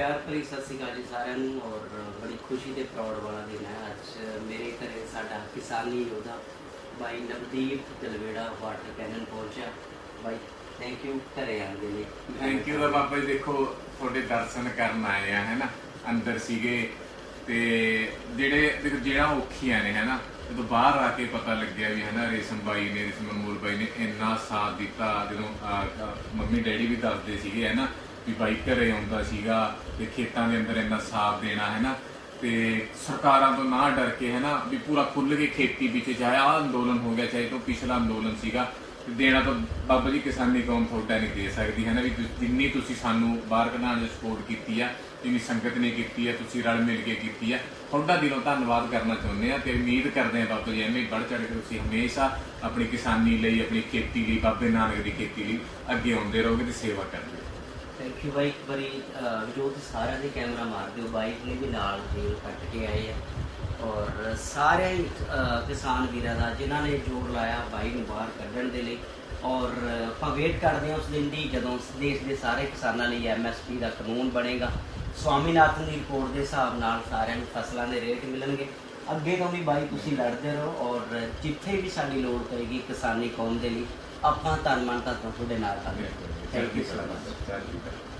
ਪਿਆਰ ਭਰੀ ਸਤਿ ਸ਼੍ਰੀ ਅਕਾਲ ਜੀ ਸਾਰਿਆਂ ਨੂੰ ਔਰ ਬੜੀ ਖੁਸ਼ੀ ਤੇ ਪ੍ਰਾਊਡ ਵਾਲਾ ਦਿਨ ਹੈ। ਅੱਜ ਮੇਰੇ ਘਰੇ ਸਾਡਾ ਕਿਸਾਨੀ ਯੋਧਾ ਬਾਈ ਨਵਦੀਪ ਦਲਵੇੜਾ ਵਾਟਰ ਕੈਨਨ ਪਹੁੰਚਿਆ। ਬਾਈ ਥੈਂਕ ਯੂ ਘਰੇ ਆਉਣ ਦੇ ਲਈ ਥੈਂਕ ਯੂ ਦਾ ਬਾਬਾ ਜੀ, ਦੇਖੋ, ਤੁਹਾਡੇ ਦਰਸ਼ਨ ਕਰਨ ਆਏ ਆ, ਹੈਨਾ? ਅੰਦਰ ਸੀਗੇ ਤੇ ਜਿਹੜੇ, ਦੇਖੋ ਜਿਹੜਾ ਔਖੀਆਂ ਨੇ, ਹੈਨਾ? ਜਦੋਂ ਬਾਹਰ ਆ ਕੇ ਪਤਾ ਲੱਗਿਆ ਵੀ, ਹੈਨਾ, ਰੇਸ਼ਮ ਬਾਈ ਨੇ, ਰੇਸ਼ਮ ਅਨਮੋਲ ਬਾਈ ਨੇ ਇੰਨਾ ਸਾਥ ਦਿੱਤਾ, ਜਦੋਂ ਮੰਮੀ ਡੈਡੀ ਵੀ ਦੱਸਦੇ ਸੀਗੇ, ਹੈਨਾ? ਵੀ ਬਾਈ ਘਰੇ ਆਉਂਦਾ ਸੀਗਾ ਤੇ ਖੇਤਾਂ ਦੇ ਅੰਦਰ ਇੰਨਾ ਸਾਥ ਦੇਣਾ ਹੈ ਨਾ ਤੇ ਸਰਕਾਰਾਂ ਤੋਂ ਨਾ ਡਰ ਕੇ ਹੈ ਨਾ ਵੀ ਪੂਰਾ ਖੁੱਲ ਕੇ ਖੇਤੀ ਵਿੱਚ ਚਾਹੇ ਆਹ ਅੰਦੋਲਨ ਹੋ ਗਿਆ, ਚਾਹੇ ਤੋਂ ਪਿਛਲਾ ਅੰਦੋਲਨ ਸੀਗਾ, ਤੇ ਦੇਣਾ ਤਾਂ ਬਾਬਾ ਜੀ ਕਿਸਾਨੀ ਕੌਮ ਤੁਹਾਡਾ ਨਹੀਂ ਦੇ ਸਕਦੀ ਹੈ ਨਾ ਵੀ ਜਿੰਨੀ ਤੁਸੀਂ ਸਾਨੂੰ ਬਾਹਰ ਕਢਾਉਣ ਦੀ ਸਪੋਰਟ ਕੀਤੀ ਆ, ਜਿੰਨੀ ਸੰਗਤ ਨੇ ਕੀਤੀ ਆ, ਤੁਸੀਂ ਰਲ ਮਿਲ ਕੇ ਕੀਤੀ ਆ, ਤੁਹਾਡਾ ਦਿਲੋਂ ਧੰਨਵਾਦ ਕਰਨਾ ਚਾਹੁੰਦੇ ਆ ਤੇ ਉਮੀਦ ਕਰਦੇ ਆ ਬਾਬਾ ਜੀ ਐਵੇਂ ਵੱਧ ਚੜ੍ਹ ਕੇ ਤੁਸੀਂ ਹਮੇਸ਼ਾ ਆਪਣੀ ਕਿਸਾਨੀ ਲਈ, ਆਪਣੀ ਖੇਤੀ ਲਈ, ਬਾਬੇ ਨਾਨਕ ਦੀ ਖੇਤੀ ਲਈ ਅੱਗੇ ਆਉਂਦੇ ਰਹੋਗੇ ਤੇ ਸੇਵਾ ਕਰਦੇ ਰਹੋਗੇ। ਥੈਂਕ ਯੂ ਬਾਈ ਇੱਕ ਵਾਰੀ ਜੋ ਸਾਰਿਆਂ ਦੇ ਕੈਮਰਾ ਮਾਰ ਦਿਓ। ਬਾਈ ਨੇ ਵੀ ਨਾਲ ਜੇਲ ਕੱਟ ਕੇ ਆਏ ਆ। ਔਰ ਸਾਰੇ ਹੀ, ਕਿਸਾਨ ਵੀਰਾਂ ਦਾ ਜਿਨ੍ਹਾਂ ਨੇ ਜੋਰ ਲਾਇਆ ਬਾਈ ਨੂੰ ਬਾਹਰ ਕੱਢਣ ਦੇ ਲਈ। ਔਰ ਆਪਾਂ ਵੇਟ ਕਰਦੇ ਹਾਂ ਉਸ ਦਿਨ ਦੀ ਜਦੋਂ ਦੇਸ਼ ਦੇ ਸਾਰੇ ਕਿਸਾਨਾਂ ਲਈ ਐਮਐਸਪੀ ਦਾ ਕਾਨੂੰਨ ਬਣੇਗਾ। ਸਵਾਮੀਨਾਥਨ ਦੀ ਰਿਪੋਰਟ ਦੇ ਹਿਸਾਬ ਨਾਲ ਸਾਰਿਆਂ ਨੂੰ ਫਸਲਾਂ ਦੇ ਰੇਟ ਮਿਲਣਗੇ। ਅੱਗੇ ਤੋਂ ਵੀ ਬਾਈ ਤੁਸੀਂ ਲੜਦੇ ਰਹੋ। ਔਰ ਜਿੱਥੇ ਵੀ ਸਾਡੀ ਲੋੜ ਪਏਗੀ ਕਿਸਾਨੀ ਕੌਮ ਦੇ ਲਈ ਆਪਾਂ ਤਨ ਮਨ ਤਾਂ ਤੁਹਾਡੇ ਨਾਲ ਹਾਂ ਥੈਂਕ ਯੂ ਸੋ ਮਚ।